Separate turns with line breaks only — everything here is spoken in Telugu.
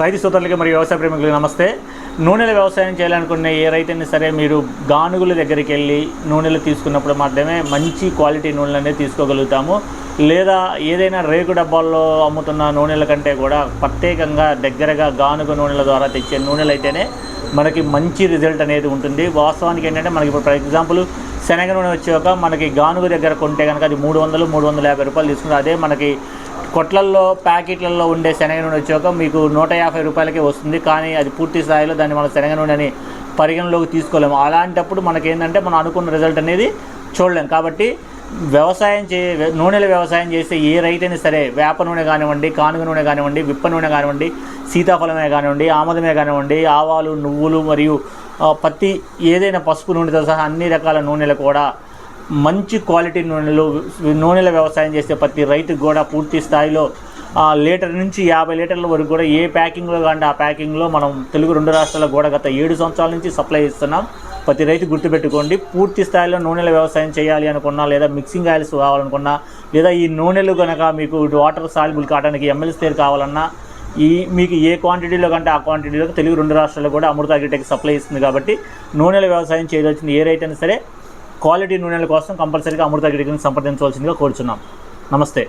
రైతు సోదరులకి మరియు వ్యవసాయ ప్రేమికులకి నమస్తే. నూనెల వ్యవసాయం చేయాలనుకునే ఏ రైతైనా సరే మీరు గానుగుల దగ్గరికి వెళ్ళి నూనెలు తీసుకున్నప్పుడు మాత్రమే మంచి క్వాలిటీ నూనెలు అనేది తీసుకోగలుగుతాము. లేదా ఏదైనా రేకు డబ్బాల్లో అమ్ముతున్న నూనెల కంటే కూడా ప్రత్యేకంగా దగ్గరగా గానుగ నూనెల ద్వారా తెచ్చే నూనెలు అయితేనే మనకి మంచి రిజల్ట్ అనేది ఉంటుంది. వాస్తవానికి ఏంటంటే మనకి ఇప్పుడు ఫర్ ఎగ్జాంపుల్ శనగ నూనె వచ్చాక మనకి గానుగ దగ్గర కొంటే కనుక అది మూడు వందలు మూడు వందల యాభై రూపాయలు తీసుకుంటారు అదే మనకి కొట్లల్లో ప్యాకెట్లలో ఉండే శనగ నూనె వచ్చాక మీకు నూట యాభై రూపాయలకే వస్తుంది. కానీ అది పూర్తి స్థాయిలో దాన్ని మన శనగ నూనె అని పరిగణలోకి తీసుకోలేము. అలాంటప్పుడు మనకి ఏంటంటే మనం అనుకున్న రిజల్ట్ అనేది చూడలేం. కాబట్టి వ్యవసాయం చే నూనెల వ్యవసాయం చేసే ఏ రైతైనా సరే వేప నూనె కానివ్వండి కానుగ నూనె కానివ్వండి విప్ప నూనె కానివ్వండి సీతాఫలమే కానివ్వండి ఆముదమే కానివ్వండి ఆవాలు నువ్వులు మరియు పత్తి ఏదైనా పసుపు నూనెతో సహా అన్ని రకాల నూనెలు కూడా మంచి క్వాలిటీ నూనెలు నూనెల వ్యవసాయం చేసే ప్రతి రైతుకు కూడా పూర్తి స్థాయిలో లీటర్ నుంచి యాభై లీటర్ల వరకు కూడా ఏ ప్యాకింగ్లో కానీ ఆ ప్యాకింగ్లో మనం తెలుగు రెండు రాష్ట్రాలకు కూడా గత ఏడు సంవత్సరాల నుంచి సప్లై ఇస్తున్నాం ప్రతి రైతు గుర్తుపెట్టుకోండి పూర్తి స్థాయిలో నూనెల వ్యవసాయం చేయాలి అనుకున్నా లేదా మిక్సింగ్ ఆయిల్స్ కావాలనుకున్నా లేదా ఈ నూనెలు కనుక మీకు వాటర్ సాల్యుబుల్ కావడానికి ఎంఎల్ స్టేర్ కావాలన్నా ఈ మీకు ఏ క్వాంటిటీలో కంటే ఆ క్వాంటిటీలో తెలుగు రెండు రాష్ట్రాల్లో కూడా అమృత అగ్రిటెక్ సప్లై ఇస్తుంది కాబట్టి నూనెల వ్యవసాయం చేయదలిచిన ఏ రైతైనా సరే క్వాలిటీ నూనెల కోసం కంపల్సరీగా అమృత అగ్రిటెక్ని సంప్రదించవలసిందిగా కోరుచున్నాం. నమస్తే.